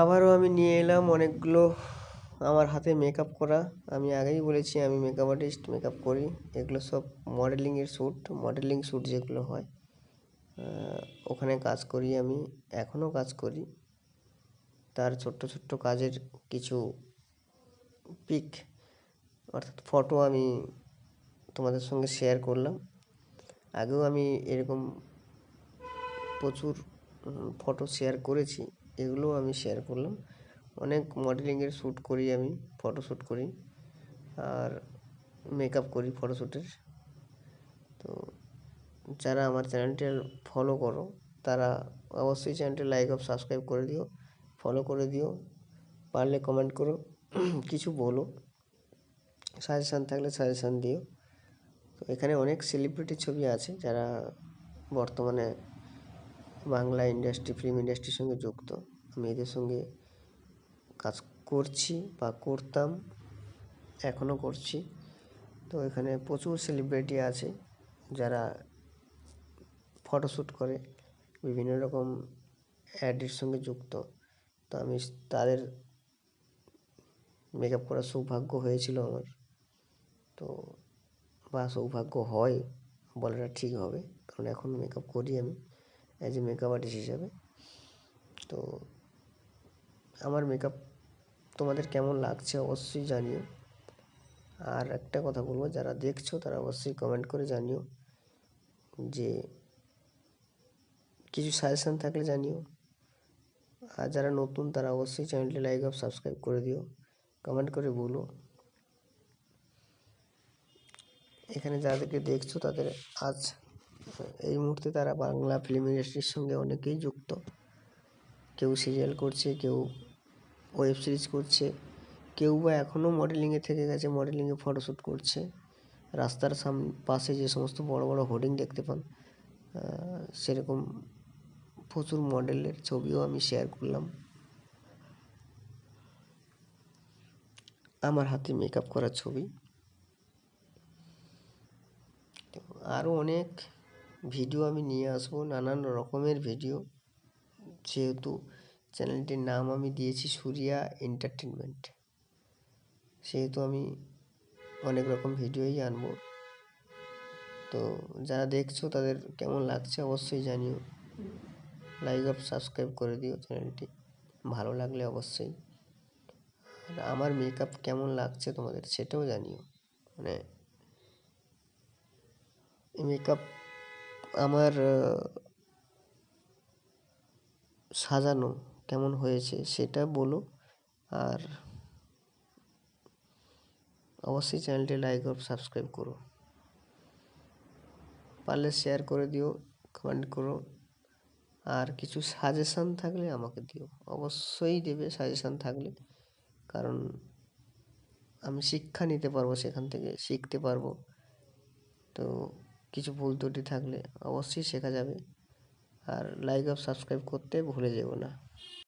আবারও আমি নিয়ে এলাম অনেকগুলো আমার হাতে মেকআপ করা। আমি আগেই বলেছি আমি মেকআপ আর্টিস্ট মেকআপ করি। এগুলো সব মডেলিংয়ের শ্যুট মডেলিং শ্যুট যেগুলো হয় ওখানে কাজ করি আমি, এখনও কাজ করি। তার ছোট্ট ছোট্ট কাজের কিছু পিক অর্থাৎ ফটো আমি তোমাদের সঙ্গে শেয়ার করলাম। আগেও আমি এরকম প্রচুর ফটো শেয়ার করেছি। এগুলোও আমি শেয়ার করলাম। অনেক মডেলিংয়ের শ্যুট করি আমি ফটো শ্যুট করি আর মেকআপ করি ফটোশ্যুটের তো যারা আমার চ্যানেলটি ফলো করো, তারা অবশ্যই চ্যানেলটি লাইক ও সাবস্ক্রাইব করে দিও ফলো করে দিও। পারলে কমেন্ট করো, কিছু বলো সাজেশান থাকলে সাজেশান দিও। তো এখানে অনেক সেলিব্রিটির ছবি আছে যারা বর্তমানে বাংলা ইন্ডাস্ট্রি ফিল্ম ইন্ডাস্ট্রির সঙ্গে যুক্ত। আমি এদের সঙ্গে কাজ করছি বা করতাম, এখনও করছি। তো এখানে প্রচুর সেলিব্রিটি আছে যারা ফটোশ্যুট করে, বিভিন্ন রকম অ্যাডের সঙ্গে যুক্ত। তো আমি তাদের মেকআপ করার সৌভাগ্য হয়েছিল আমার। তো বা সৌভাগ্য হয়, বলাটা ঠিক হবে, কারণ এখন মেকআপ করি আমি। অ্যাজ এ মেকআপ আর্টিস্ট হিসাবে। তো আমার মেকআপ তোমাদের কেমন লাগছে অবশ্যই জানিও। আর একটা কথা বলব, যারা দেখছ তারা অবশ্যই কমেন্ট করে জানিও যে কিছু সাজেশান থাকলে জানিও। আর যারা নতুন তারা অবশ্যই চ্যানেলটি লাইক আর সাবস্ক্রাইব করে দিও কমেন্ট করে বলো। এখানে যাদেরকে দেখছ তাদের আজ এই মুহূর্তে তারা বাংলা ফিল্ম ইন্ডাস্ট্রির সঙ্গে অনেকেই যুক্ত। কেউ সিরিয়াল করছে, কেউ ওয়েব সিরিজ করছে, কেউ বা এখনও মডেলিংয়ে থেকে গেছে মডেলিংয়ে ফটোশ্যুট করছে। রাস্তার সাম, পাশে যে সমস্ত বড় বড় হোর্ডিং দেখতে পান সেরকম প্রচুর মডেলের ছবিও আমি শেয়ার করলাম। আমার হাতে মেকআপ করা ছবি। আরও অনেক ভিডিও আমি নিয়ে আসব, নানান রকমের ভিডিও। যেহেতু চ্যানেলটির নাম আমি দিয়েছি সুরিয়া এন্টারটেনমেন্ট সেহেতু আমি অনেক রকম ভিডিওই আনব। তো যারা দেখছ তাদের কেমন লাগছে অবশ্যই জানিও। লাইক আপ সাবস্ক্রাইব করে দিও চ্যানেলটি, ভালো লাগলে অবশ্যই। আর আমার মেকআপ কেমন লাগছে তোমাদের সেটাও জানিও। মানে মেকআপ আমার সাজানো কেমন হয়েছে সেটা বলো। আর অবশ্যই চ্যানেলটি লাইক ও সাবস্ক্রাইব করো। পারলে শেয়ার করে দিও কমেন্ট করো। আর কিছু সাজেশান থাকলে আমাকে দিও। অবশ্যই দেবে সাজেশান থাকলে। কারণ আমি শিক্ষা নিতে পারব, সেখান থেকে শিখতে পারব। তো কিছু ভুল ত্রুটি থাকলে অবশ্যই শেখা যাবে। আর লাইক আর সাবস্ক্রাইব করতে ভুলে যেও না।